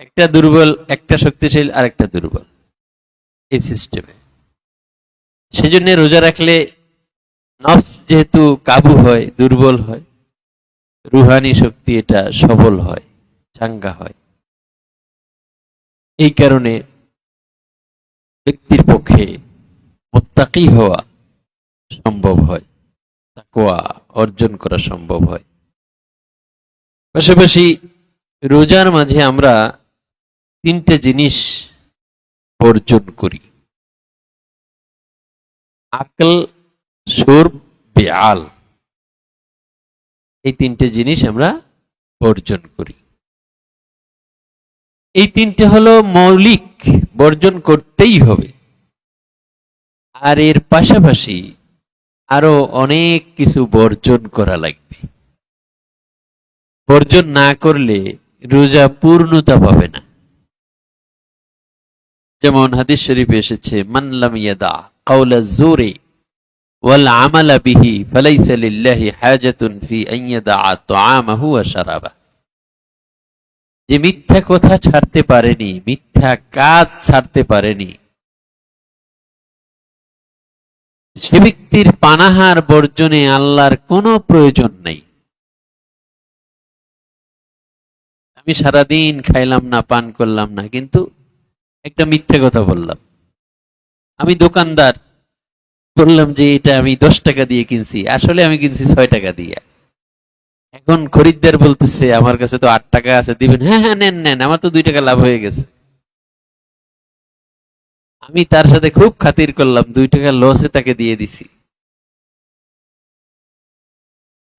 একটা দুর্বল, একটা শক্তিশালী আর একটা দুর্বল এই সিস্টেমে সেজন্য রোজা রাখলে নফস যেহেতু কাবু হয়, দুর্বল হয়, রুহানি শক্তি এটা সবল হয়, চাঙ্গা হয়। এই কারণে ব্যক্তির পক্ষে মোত্তাকি হওয়া সম্ভব হয় তাকোয়া অর্জন করা সম্ভব হয়। পাশাপাশি রোজার মাঝে আমরা তিনটে জিনিস অর্জন করি। আকল সুর বেআল। এই তিনটে জিনিস আমরা বর্জন করি। এই তিনটে হলো মৌলিক, বর্জন করতেই হবে। আর এর পাশাপাশি আরও অনেক কিছু বর্জন করা লাগবে। বর্জন না করলে রোজা পূর্ণতা পাবে না। যেমন হাদিস শরীফে এসেছে মানলাম ইয়াদা কাউলা জোরে ওয়াল আমালা বিহি হাজাতুন ফি যে মিথ্যা কথা ছাড়তে পারেনি, মিথ্যা কাজ ছাড়তে পারেনি, সে ব্যক্তির পানাহার বর্জনে আল্লাহর কোনো প্রয়োজন নেই। আমি সারাদিন খাইলাম না, পান করলাম না, কিন্তু একটা মিথ্যে কথা বললাম। আমি দোকানদার, বললাম যে এটা আমি দশ টাকা দিয়ে কিনছি, আসলে আমি কিনছি ছয় টাকা দিয়ে। এখন খরিদ্দার বলতেছে, আমার কাছে তো আট টাকা আছে। দিবেন হ্যাঁ হ্যাঁ নেন নেন, আমার তো দুই টাকা লাভ হয়ে গেছে। আমি তার সাথে খুব খাতির করলাম, দুই টাকা লসে তাকে দিয়ে দিছি।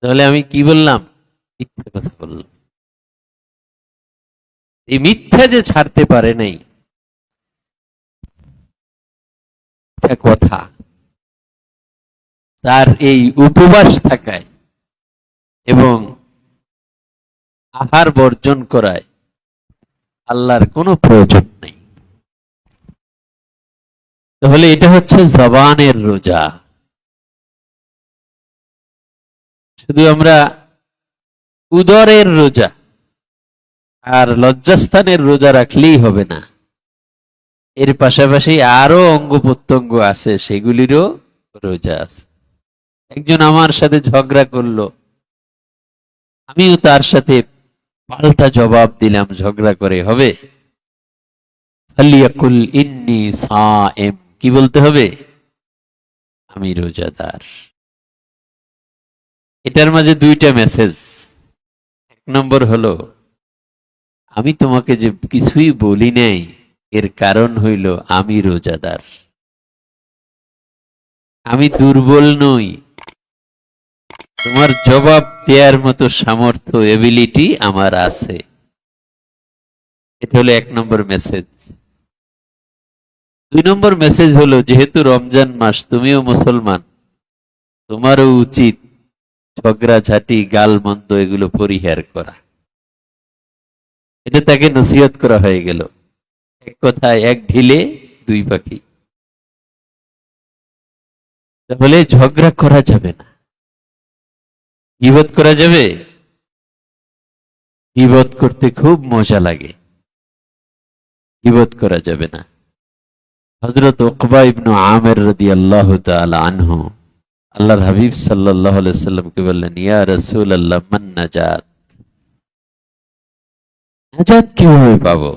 তাহলে আমি কি বললাম? মিথ্যা কথা বললাম। এই মিথ্যা যে ছাড়তে পারে নাই মিথ্যা কথা। তার এই উপবাস থাকায় এবং আহার বর্জন করায় আল্লাহর কোনো প্রয়োজন নেই। তাহলে এটা হচ্ছে জবানের রোজা। শুধু আমরা উদরের রোজা আর লজ্জাস্থানের রোজা রাখলেই হবে না। এর পাশাপাশি আরও অঙ্গ প্রত্যঙ্গ আছে, সেগুলিরও রোজা আছে। একজন আমার সাথে ঝগড়া করল। আমিও তার সাথে পাল্টা জবাব দিলাম, ঝগড়া করে, হবে? ইন্নি কি বলতে হবে? আমি রোজাদার। এটার মাঝে দুইটা মেসেজ। এক নম্বর হলো, আমি তোমাকে যে কিছুই বলি নাই এর কারণ হইল আমি রোজাদার। আমি দুর্বল নই। তোমার জবাব দেওয়ার মতো সামর্থ্য এবিলিটি আমার আছে। এটা হলো এক নম্বর মেসেজ দুই নম্বর মেসেজ হলো, যেহেতু রমজান মাস, তুমিও মুসলমান, তোমারও উচিত ঝগড়া, ঝাঁটি, গাল, মন্দ এগুলো পরিহার করা। এটা তাকে নসিহত করা হয়ে গেল। এক কথায় এক ঢিলে দুই পাখি। তাহলে ঝগড়া করা যাবে না। গিবত করা যাবে? গিবত করতে খুব মজা লাগে। গিবত করা যাবে না। হজরত ওকবা ইবনু আমের রদি আল্লাহ আনহু আল্লাহর হাবিব সাল্লাহ সাল্লামকে বললেন, ইয়া রসুল আল্লাহ নাজাত? নাজাত কীভাবে পাবো?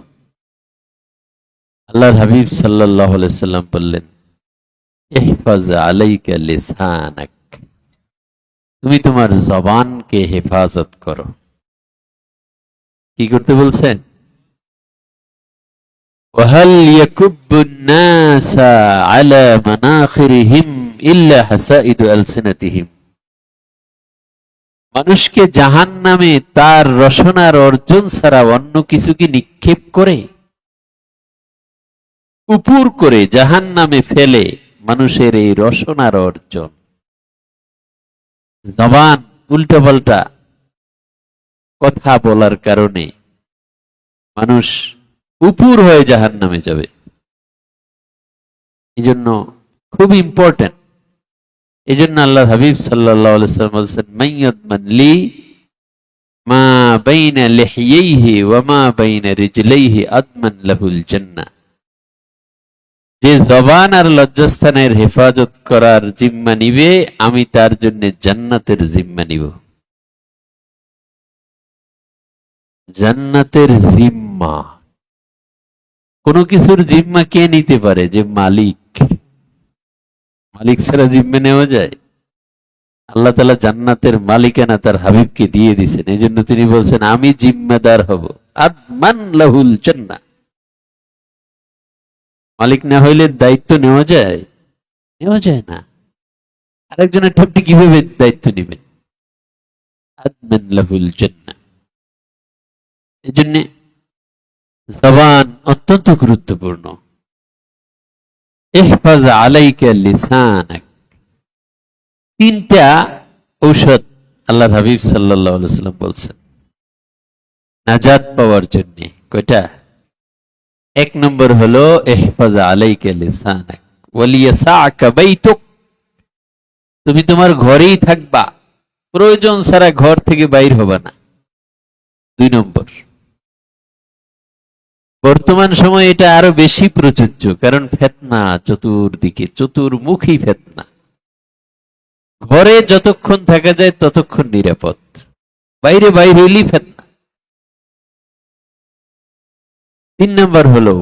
আল্লাহর হাবিব সাল্লাহ সাল্লাম বললেন ইহফাজ আলাইকা লিসানাক তুমি তোমার জবানকে হেফাজত করো কি করতে বলছেন وهل يكب الناس على مناخرهم إلا حسائد ألسنتهم মানুষকে জাহান নামে তার রসনার অর্জন ছাড়া অন্য কিছু কি নিক্ষেপ করে উপুর করে জাহান নামে ফেলে মানুষের এই রসনার অর্জন। জবান উল্টা পাল্টা কথা বলার কারণে মানুষ উপুর হয়ে জাহান নামে যাবে। এই জন্য খুব ইম্পর্টেন্ট এই জন্য আল্লাহ হাবিব সাল্লাহ বলছেন মা বাইনা লিহিয়াইহি ওয়া মা বাইনা রিজলাইহি আদমান লাহুল জান্নাহ। যে জবান আর লজ্জাস্থানের হেফাজত করার জিম্মা নিবে, আমি তার জন্য জান্নাতের জিম্মা নিব। জান্নাতের জিম্মা। কোন কিছুর জিম্মা কে নিতে পারে যে মালিক? মালিক ছাড়া জিম্মা নেওয়া যায়? আল্লাহ তালা জান্নাতের মালিকানা তার হাবিবকে দিয়ে দিছেন এই জন্য তিনি বলছেন, আমি জিম্মাদার হব। আদমান লাহুল জান্নাহ। মালিক না হইলে দায়িত্ব নেওয়া যায়? নেওয়া যায় না। আরেকজনের ঠপটি কীভাবে দায়িত্ব নেবেন? এই জবান অত্যন্ত গুরুত্বপূর্ণ। লিসানাক। তিনটা ঔষধ আল্লাহ হাবিব আলাইহি সাল্লাম বলছেন। নাজাত পাওয়ার জন্য। কয়টা? এক নম্বর হলো আলাইকা লিসানাক বাইতুক। তুমি তোমার ঘরেই থাকবা। প্রয়োজন ছাড়া ঘর থেকে বাইর হবা না। দুই নম্বর। বর্তমান সময়ে এটা আরও বেশি প্রযোজ্য, কারণ ফেতনা চতুর্দিকে, চতুর্মুখী ফেতনা। ঘরে যতক্ষণ থাকা যায় ততক্ষণ নিরাপদ। বাইরে বাইরে হইলেই ফেতনা। তিন নম্বর হলো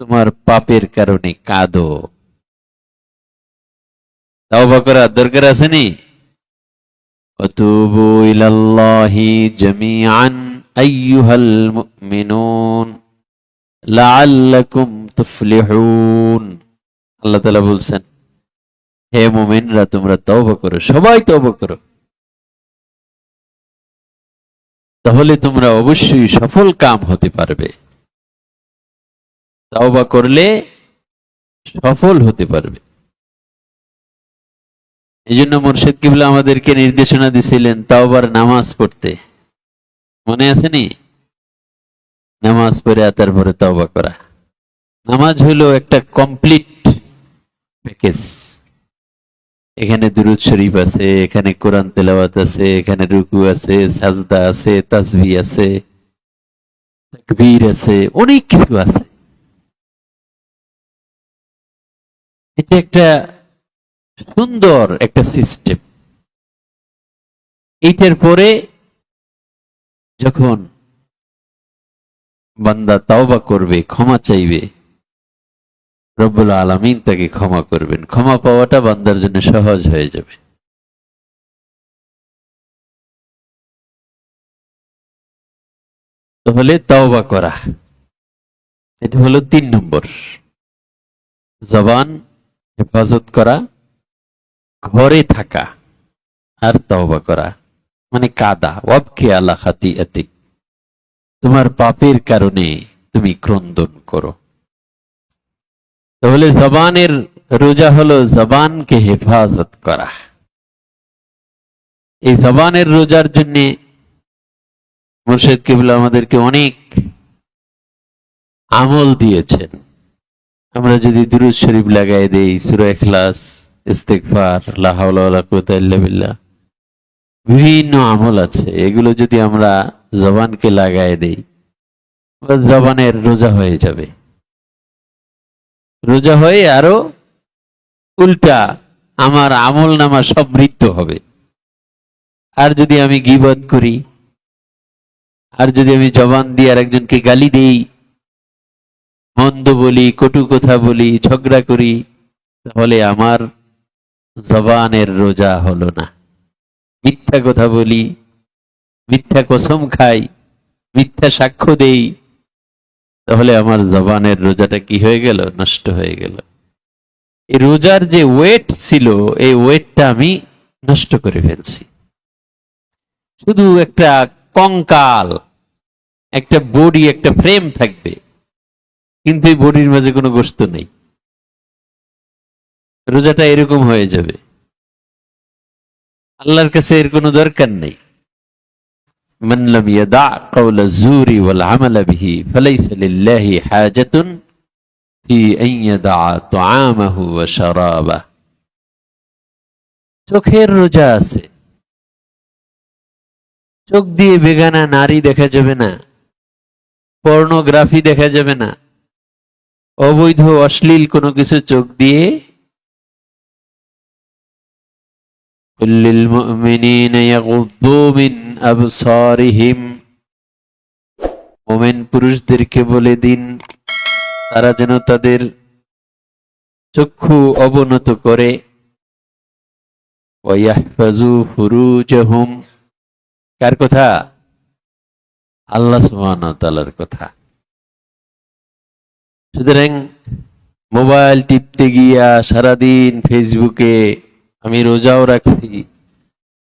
তোমার পাপের কারণে কাঁদো। তাওবা করার দরকার আসেনি অতুবু ইলাল্লাহি জামিআন, আইয়ুহাল মুমিনুন আল্লাহ তাআলা বলছেন, হে মুমিনরা, তোমরা তওবা করো, সবাই তব করো। তাহলে তোমরা অবশ্যই সফল কাম হতে পারবে। তওবা করলে সফল হতে পারবে। এই জন্য মুর্শিদ কিবলা আমাদেরকে নির্দেশনা দিছিলেন তাওবার নামাজ পড়তে। মনে আছে নি? নামাজ পড়ে তারপরে তওবা করা। নামাজ হলো একটা কমপ্লিট প্যাকেজ। এখানে দুরুদ শরীফ আছে, এখানে কোরআন তেলাওয়াত আছে, এখানে রুকু আছে, সাজদা আছে তাসবি আছে, তাকবীর আছে, অনেক কিছু আছে। এটা একটা সুন্দর একটা সিস্টেম এইটার পরে যখন বান্দা তাওবা করবে, ক্ষমা চাইবে রব্বুল আলমিন তাকে ক্ষমা করবেন। ক্ষমা পাওয়াটা বান্দার জন্য সহজ হয়ে যাবে। তাহলে তাওবা করা। এটা হলো তিন নম্বর। জবান, হেফাজত করা, ঘরে থাকা আর তওবা করা। মানে কাদা। ওয়াবকে আল্লাহ খাতি তোমার পাপের কারণে তুমি ক্রন্দন করো। তাহলে জবানের রোজা হলো জবানকে হেফাজত করা। এই জবানের রোজার জন্য মুর্শেদ কেবল আমাদেরকে অনেক আমল দিয়েছেন। আমরা যদি দুরুদ শরীফ লাগাই দেই, সুরা ইখলাস, ইস্তেগফার, লা হাওলা ওয়ালা কুওয়াতা ইল্লা বিল্লাহ, বিভিন্ন আমল আছে। এগুলো যদি আমরা জবানকে লাগাই দেই, জবানের রোজা হয়ে যাবে। রোজা হয়ে আরও উল্টা আমার আমল নামা সব সমৃদ্ধ হবে। আর যদি আমি গিবত করি, আর যদি আমি জবান দিয়ে আর একজনকে গালি দেই, মন্দ বলি, কটু কথা বলি, ঝগড়া করি, তাহলে আমার জবানের রোজা হলো না। মিথ্যা কথা বলি, মিথ্যা কসম খাই, মিথ্যা সাক্ষ্য দেই তাহলে আমার জবানের রোজাটা কি হয়ে গেল? নষ্ট হয়ে গেল। এই রোজার যে ওয়েট ছিল, এই ওয়েটটা আমি নষ্ট করে ফেলছি। শুধু একটা কঙ্কাল, একটা বডি, একটা ফ্রেম থাকবে। কিন্তু এই বডির মাঝে কোনো গোস্ত নেই। রোজাটা এরকম হয়ে যাবে। আল্লাহর কাছে এর কোনো দরকার নেই। من لم يدع قول الزور والعمل به فليس لله حاجة في أن يدع طعامه وشرابه চোখের রোজা আছে চোখ দিয়ে বেগানা নারী দেখা যাবে না পর্নোগ্রাফি দেখা যাবে না অবৈধ অশ্লীল কোনো কিছু চোখ দিয়ে قل للمؤمنين يغضوا من أبصارهم মোমেন পুরুষদেরকে বলে দিন তারা যেন তাদের চক্ষু অবনত করে ওয়াহফাজু ফুরুজাহুম কার কথা আল্লাহ সুবহানাহু ওয়া তাআলার কথা সুতরাং মোবাইল টিপতে গিয়া সারাদিন ফেসবুকে আমি রোজাও রাখছি।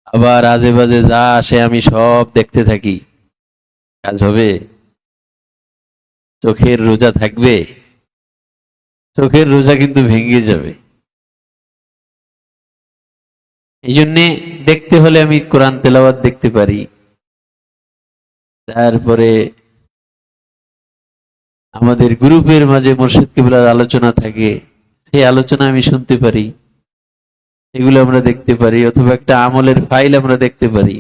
আবার আজে বাজে যা আসে আমি সব দেখতে থাকি। কাজ হবে? চোখের রোজা থাকবে? চোখের রোজা কিন্তু ভেঙে যাবে। এই জন্যে দেখতে হলে আমি কোরআন তেলাওয়াত দেখতে পারি। তারপরে আমাদের গ্রুপের মাঝে মোর্শেদ কিবলার আলোচনা থাকে। সেই আলোচনা আমি শুনতে পারি। এগুলো আমরা দেখতে পারি, অথবা একটা আমলের ফাইল আমরা দেখতে পারি,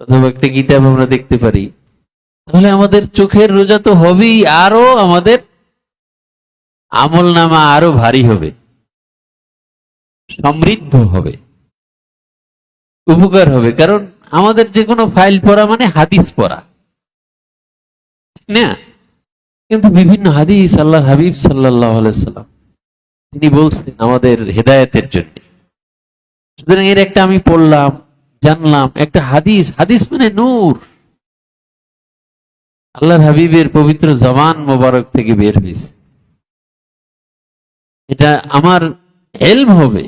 অথবা একটা কিতাব আমরা দেখতে পারি। তাহলে আমাদের চোখের রোজা তো হবেই, আরও আমাদের আমল নামা আরও ভারী হবে, সমৃদ্ধ হবে, উপকার হবে। কারণ আমাদের যে কোনো ফাইল পড়া মানে হাদিস পড়া না? কিন্তু বিভিন্ন হাদিস আল্লাহ হাবিব সাল্লাহ সাল্লাম তিনি বলছেন আমাদের হেদায়েতের জন্য। সুতরাং এর একটা আমি পড়লাম, জানলাম, একটা হাদিস হাদিস মানে নূর। আল্লাহর হাবিবের পবিত্র জবান মোবারক থেকে বের হয়েছে। এটা আমার এলম হবে।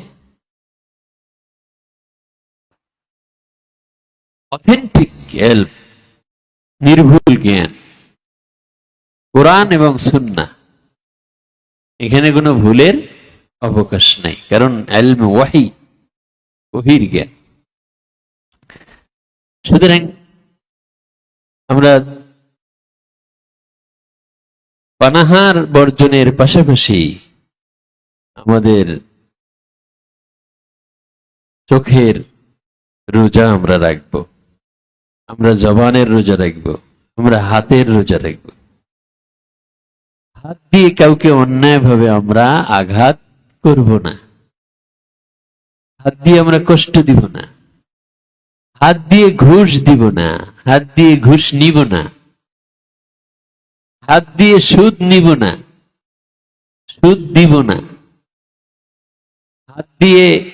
অথেন্টিক এলম, নির্ভুল জ্ঞান। কোরআন এবং সুন্না এখানে কোনো ভুলের অবকাশ নাই, কারণ এলম ওয়াহি। ওহির জ্ঞান সুতরাং আমরা পানাহার বর্জনের পাশাপাশি আমাদের চোখের রোজা আমরা রাখব। আমরা জবানের রোজা রাখব, আমরা হাতের রোজা রাখব। হাত দিয়ে কাউকে অন্যায়ভাবে আমরা আঘাত করব না। হাত দিয়ে আমরা কষ্ট দিব না। হাত দিয়ে ঘুষ দিব না। হাত দিয়ে ঘুষ নিব না। হাত দিয়ে সুদ নিব না। সুদ দিব না। হাত দিয়ে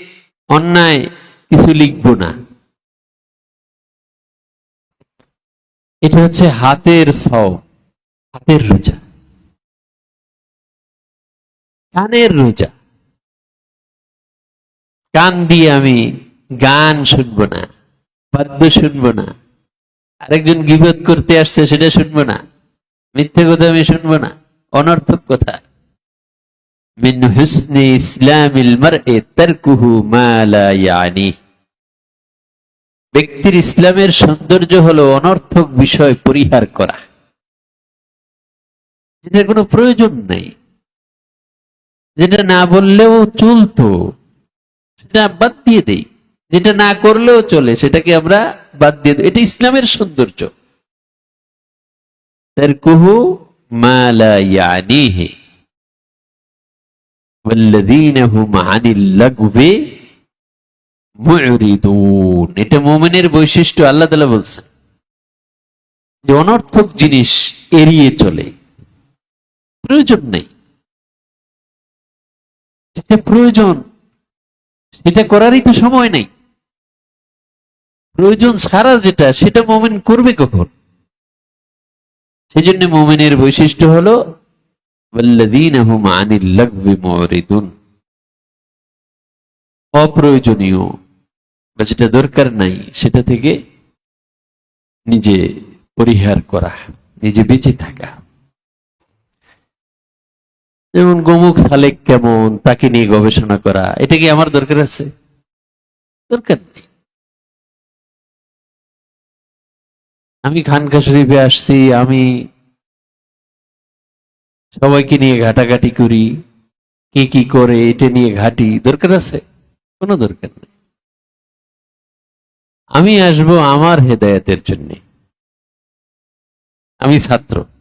অন্যায় কিছু লিখব না। এটা হচ্ছে হাতের সব হাতের রোজা। কানের রোজা। কান দিয়ে আমি গান শুনব না বাদ্য শুনব না, আরেকজন গিবত করতে আসছে সেটা শুনব না, মিথ্যে কথা আমি শুনব না, অনর্থক কথা। মিন ইসলামিল ব্যক্তির ইসলামের সৌন্দর্য হলো অনর্থক বিষয় পরিহার করা। যেটার কোনো প্রয়োজন নেই। যেটা না বললেও চলতো। সেটা বাদ দিয়ে দেই যেটা না করলেও চলে সেটাকে আমরা বাদ দিয়ে দিই এটা ইসলামের সৌন্দর্য তারকুহু মা লা ইয়ানিহি والذين هم عن اللغو মুরিদুন এটা মুমিনের বৈশিষ্ট্য আল্লাহ তাআলা বলছেন যে অনর্থক জিনিস এড়িয়ে চলে প্রয়োজন নেই যেটা প্রয়োজন সেটা করারই তো সময় নেই। প্রয়োজন ছাড়া যেটা, সেটা মোমেন করবে কখন? সেই জন্য মোমেনের বৈশিষ্ট্য হলো অপ্রয়োজনীয় বা যেটা দরকার নাই, সেটা থেকে নিজে পরিহার করা, নিজে বেঁচে থাকা। যেমন গোমুখ সালেক কেমন, তাকে নিয়ে গবেষণা করা, এটা কি আমার দরকার আছে? দরকার নেই। আমি খানকা শরীফে আসছি, আমি সবাইকে নিয়ে ঘাটাঘাটি করি, কে কি করে, এটা নিয়ে ঘাটি, দরকার আছে? কোনো দরকার নেই। আমি আসব আমার হেদায়েতের জন্য। আমি ছাত্র।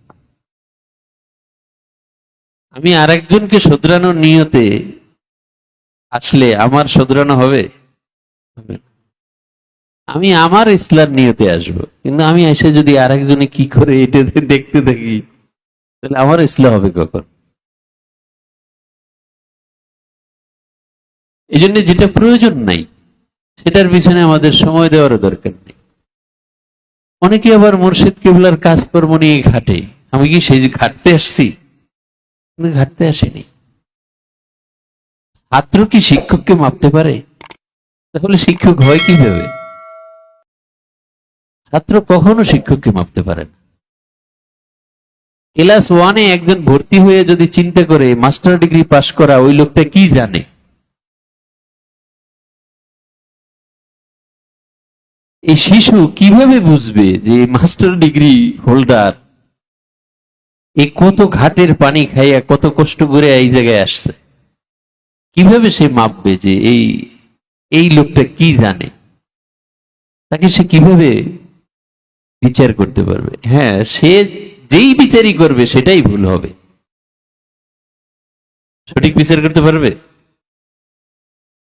আমি আরেকজনকে শোধরানোর নিয়তে আসলে আমার শোধরানো হবে? আমি আমার ইসলাম নিয়তে আসব, কিন্তু আমি এসে যদি আরেকজনে কি করে এটা দেখতে থাকি, তাহলে আমার ইসলাম হবে কখন? এই জন্য যেটা প্রয়োজন নাই, সেটার পিছনে আমাদের সময় দেওয়ারও দরকার নেই। অনেকে আবার মুর্শিদ কেবলার কাজকর্ম নিয়ে ঘাটে। আমি কি সেই ঘাটতে আসছি? কিন্তু ঘাটতে আসেনি। ছাত্র কি শিক্ষককে মাপতে পারে? তাহলে শিক্ষক হয় কীভাবে? ছাত্র কখনো শিক্ষককে মাপতে পারে না। ক্লাস ওয়ানে একজন ভর্তি হয়ে যদি চিন্তা করে, মাস্টার ডিগ্রি পাশ করা, ওই লোকটা কি জানে? এই শিশু কীভাবে বুঝবে যে মাস্টার ডিগ্রি হোল্ডার এই কত ঘাটের পানি খাইয়া কত কষ্ট করে এই জায়গায় আসছে? কীভাবে সে মাপবে যে এই এই লোকটা কি জানে? তাকে সে কীভাবে বিচার করতে পারবে? হ্যাঁ সে যেই বিচারই করবে, সেটাই ভুল হবে। সঠিক বিচার করতে পারবে?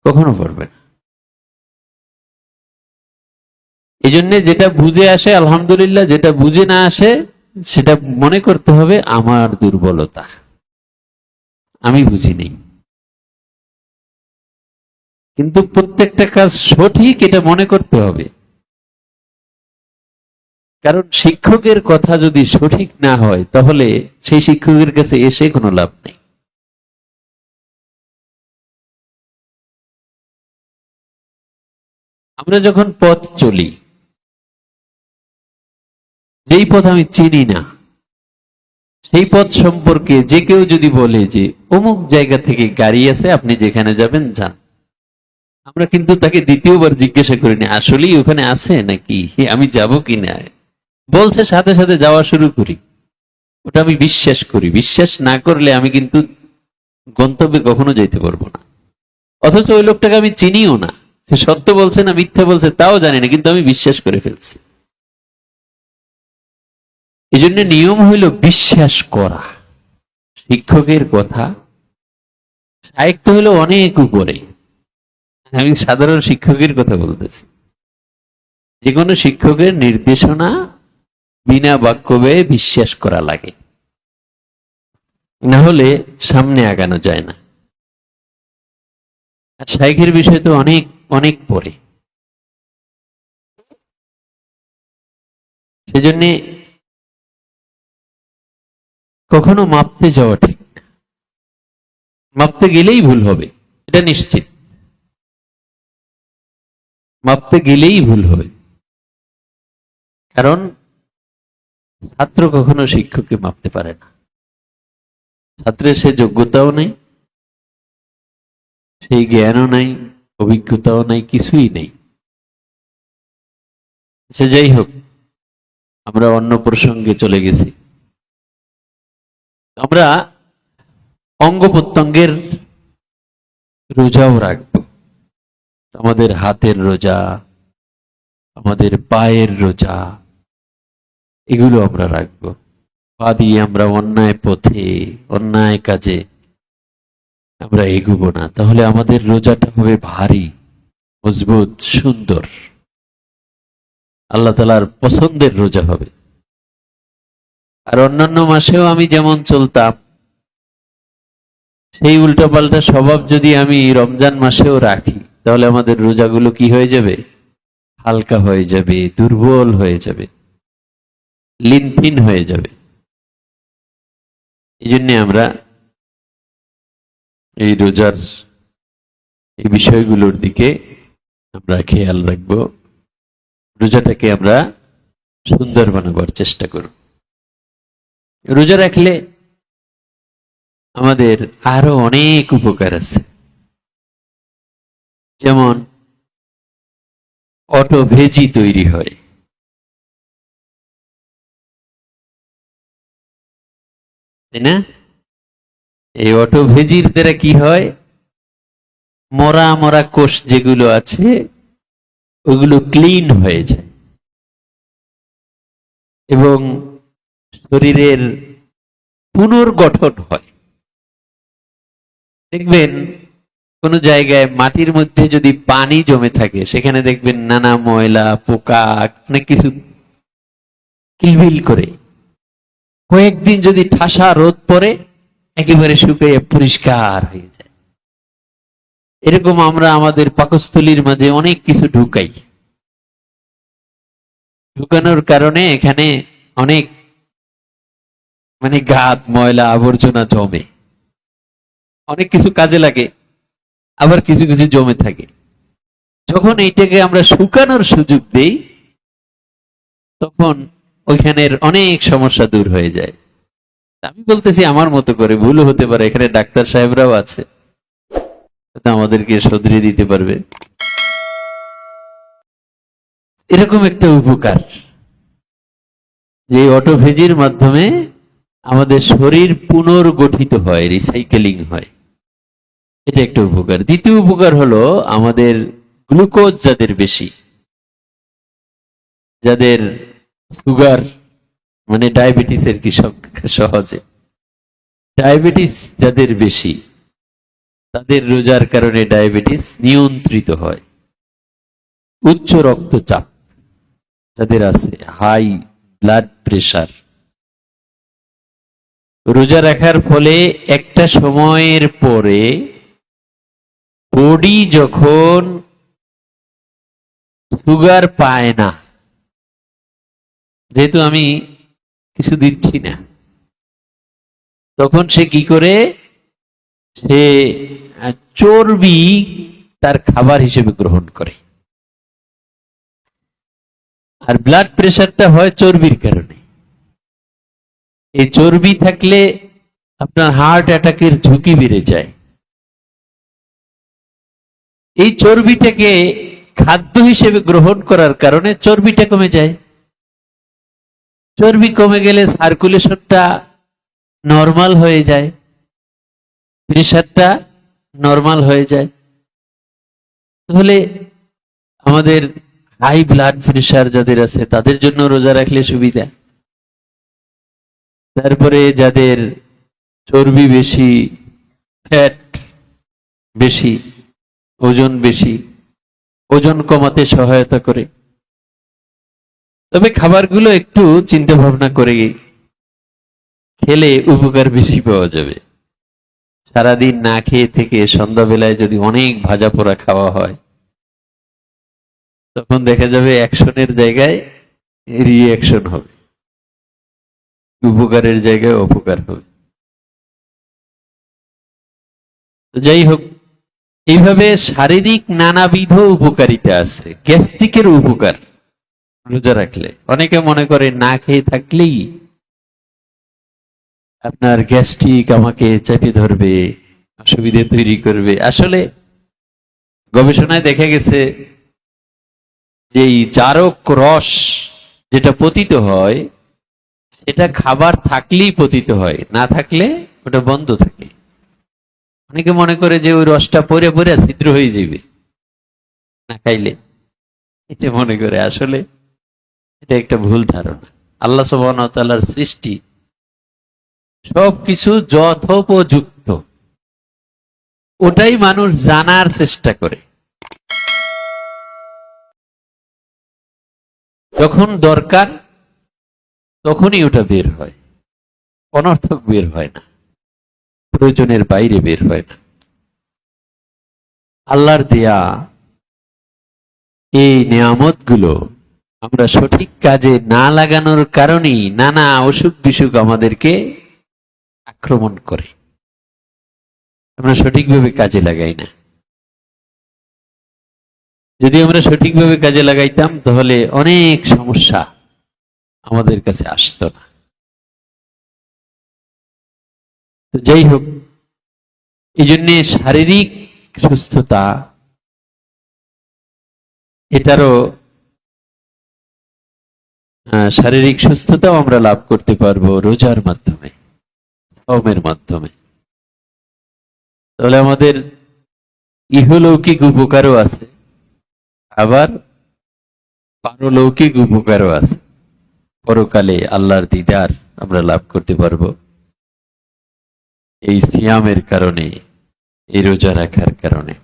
কখনো পারবে না। এই জন্য যেটা বুঝে আসে, আলহামদুলিল্লাহ, যেটা বুঝে না আসে সেটা মনে করতে হবে আমার দুর্বলতা। আমি বুঝি নেই কিন্তু প্রত্যেকটা কাজ সঠিক, এটা মনে করতে হবে। কারণ শিক্ষকের কথা যদি সঠিক না হয়, তাহলে সেই শিক্ষকের কাছে এসে কোনো লাভ নেই। আমরা যখন পথ চলি যেই পথ আমি চিনি না। সেই পথ সম্পর্কে যে কেউ যদি বলে যে অমুক জায়গা থেকে গাড়ি আছে, আপনি যেখানে যাবেন, যান। আমরা কিন্তু তাকে দ্বিতীয়বার জিজ্ঞাসা করিনি আসলেই ওখানে আছে নাকি? আমি যাব কি না? বলছে, সাথে সাথে যাওয়া শুরু করি। ওটা আমি বিশ্বাস করি। বিশ্বাস না করলে আমি কিন্তু গন্তব্যে কখনো যেতে পারব না। অথচ ওই লোকটাকে আমি চিনিও না। সে সত্য বলছে না মিথ্যা বলছে, তাও জানি না, কিন্তু আমি বিশ্বাস করে ফেলছি। এই জন্য নিয়ম হইল বিশ্বাস করা। শিক্ষকের কথা, সাহিত্য হলো অনেক উপরে। আমি সাধারণ শিক্ষকের কথা বলতেছি। যে কোনো শিক্ষকের নির্দেশনা বিনা বাক্য ব্যয়ে বিশ্বাস করা লাগে। না হলে সামনে আগানো যায় না। আর শাইখের বিষয় তো অনেক অনেক পরে। সেজন্যে কখনো মাপতে যাওয়া ঠিক মাপতে গেলেই ভুল হবে, এটা নিশ্চিত। মাপতে গেলেই ভুল হবে। কারণ ছাত্র কখনো শিক্ষককে মাপতে পারে না। ছাত্রের সে যোগ্যতাও নেই, সেই জ্ঞানও নাই, অভিজ্ঞতাও নাই, কিছুই নেই। সে যাই হোক, আমরা অন্য প্রসঙ্গে চলে গেছি। আমরা অঙ্গ প্রত্যঙ্গের রোজাও রাখব। আমাদের হাতের রোজা, আমাদের পায়ের রোজা, এগুলো আমরা রাখব। পা দিয়ে আমরা অন্যায় পথে, অন্যায় কাজে আমরা এগুবো না। তাহলে আমাদের রোজাটা হবে ভারী, মজবুত, সুন্দর। আল্লাহ তালার পছন্দের রোজা হবে। আর অন্যান্য মাসেও আমি যেমন চলতাম, সেই উল্টাপাল্টা স্বভাব যদি আমি রমজান মাসেও রাখি, তাহলে আমাদের রোজাগুলো কি হয়ে যাবে? হালকা হয়ে যাবে, দুর্বল হয়ে যাবে, লিনথিন হয়ে যাবে। এই জন্য আমরা এই রোজার এই বিষয়গুলোর দিকে আমরা খেয়াল রাখব। রোজাটাকে আমরা সুন্দর বানাবার চেষ্টা করব। রোজা রাখলে আমাদের আরও অনেক উপকার আছে। যেমন, অটো ভেজি তৈরি হয়। তাই না? এই অটো ভেজির দ্বারা কি হয়? মরা মরা কোষ যেগুলো আছে, ওগুলো ক্লিন হয়ে যায়। এবং শরীরের পুনর্গঠন হয়। দেখবেন কোন জায়গায় মাটির মধ্যে যদি পানি জমে থাকে, সেখানে দেখবেন নানা ময়লা, পোকা, অনেক কিছু কিলবিল করে। কয়েকদিন যদি ঠাসা রোদ পরে একেবারে শুকিয়ে পরিষ্কার হয়ে যায়। এরকম আমরা আমাদের পাকস্থলীর মাঝে অনেক কিছু ঢুকাই। ঢুকানোর কারণে এখানে অনেক মানে গাদ ময়লা, আবর্জনা জমে। অনেক কিছু কাজে লাগে, আবার কিছু কিছু জমে থাকে। যখন এইটাকে আমরা শুকানোর সুযোগ দেই, তখন ওইখানের অনেক সমস্যা দূর হয়ে যায়। আমি বলতেছি আমার মতো করে ভুল হতে পারে, এখানে ডাক্তার সাহেবরাও আছে। আমাদেরকে শুধরিয়ে দিতে পারবে। এরকম একটা উপকার, যে অটোফেজির মাধ্যমে আমাদের শরীর পুনর্গঠিত হয় রিসাইকেলিং হয়। এটা একটা উপকার। দ্বিতীয় উপকার হলো আমাদের গ্লুকোজ যাদের বেশি, যাদের সুগার মানে ডায়াবেটিসের কি সহজে, ডায়াবেটিস যাদের বেশি, তাদের রোজার কারণে ডায়াবেটিস নিয়ন্ত্রিত হয়। উচ্চ রক্তচাপ যাদের আছে হাই ব্লাড প্রেশার রোজা রাখার ফলে একটা সময়ের পরে বডি যখন সুগার পায় না, যেহেতু আমি কিছু দিচ্ছি না, তখন সে কি করে? সে চর্বি তার খাবার হিসেবে গ্রহণ করে। আর ব্লাড প্রেশারটা হয় চর্বির কারণে। এই চর্বি থাকলে আপনার হার্ট অ্যাটাকের ঝুঁকি বেড়ে যায়। এই চর্বিটাকে খাদ্য হিসেবে গ্রহণ করার কারণে চর্বিটা কমে যায়। চর্বি কমে গেলে সার্কুলেশনটা নর্মাল হয়ে যায়। প্রেশারটা নর্মাল হয়ে যায়। তাহলে আমাদের হাই ব্লাড প্রেশার যাদের আছে, তাদের জন্য রোজা রাখলে সুবিধা। তারপরে যাদের চর্বি বেশি ফ্যাট বেশি, ওজন বেশি, ওজন কমাতে সহায়তা করে। তবে খাবারগুলো একটু চিন্তা ভাবনা করে খেলে উপকার বেশি পাওয়া যাবে। সারাদিন না খেয়ে থেকে সন্ধ্যাবেলায় যদি অনেক ভাজা পোড়া খাওয়া হয়, তখন দেখা যাবে অ্যাকশনের জায়গায় রিঅ্যাকশন হবে। উপকারের জায়গায় অপকার হবে। যাই হোক, এইভাবে শারীরিক নানাবিধ উপকারিতা আছে, গ্যাস্ট্রিকের উপকার রোজা রাখলে। অনেকে মনে করে না খেয়ে থাকলেই আপনার গ্যাস্ট্রিক আমাকে চেপে ধরবে, অসুবিধে তৈরি করবে। আসলে গবেষণায় দেখা গেছে যে এই জারক রস যেটা পতিত হয় সেটা খাবার থাকলেই পতিত হয়, না থাকলে ওটা বন্ধ থাকে। অনেকে মনে করে যে ওই রসটা পরে পরে ছিদ্র হয়ে যাবে, না খাইলে। এটা মনে করে, আসলে এটা একটা ভুল ধারণা। আল্লাহ সুবাহর সৃষ্টি সবকিছু যথোপযুক্ত। ওটাই মানুষ জানার চেষ্টা করে। যখন দরকার তখনই ওটা বের হয়। অনর্থক বের হয় না। প্রয়োজনের বাইরে বের হয় না। আল্লাহর দেয়া এই নিয়ামতগুলো আমরা সঠিক কাজে না লাগানোর কারণেই নানা অসুখ বিসুখ আমাদেরকে আক্রমণ করে। আমরা সঠিকভাবে কাজে লাগাই না। যদি আমরা সঠিকভাবে কাজে লাগাইতাম, তাহলে অনেক সমস্যা আমাদের কাছে আসতো না। তো যাই হোক এই জন্য শারীরিক সুস্থতা এটারও শারীরিক সুস্থতাও আমরা লাভ করতে পারব রোজার মাধ্যমে শ্রমের মাধ্যমে। তাহলে আমাদের ইহলৌকিক উপকারও আছে, আবার পারলৌকিক উপকারও আছে। পরকালে আল্লাহর দিদার আমরা লাভ করতে পারব। এই সিয়ামের কারণে এই রোজা রাখার কারণে।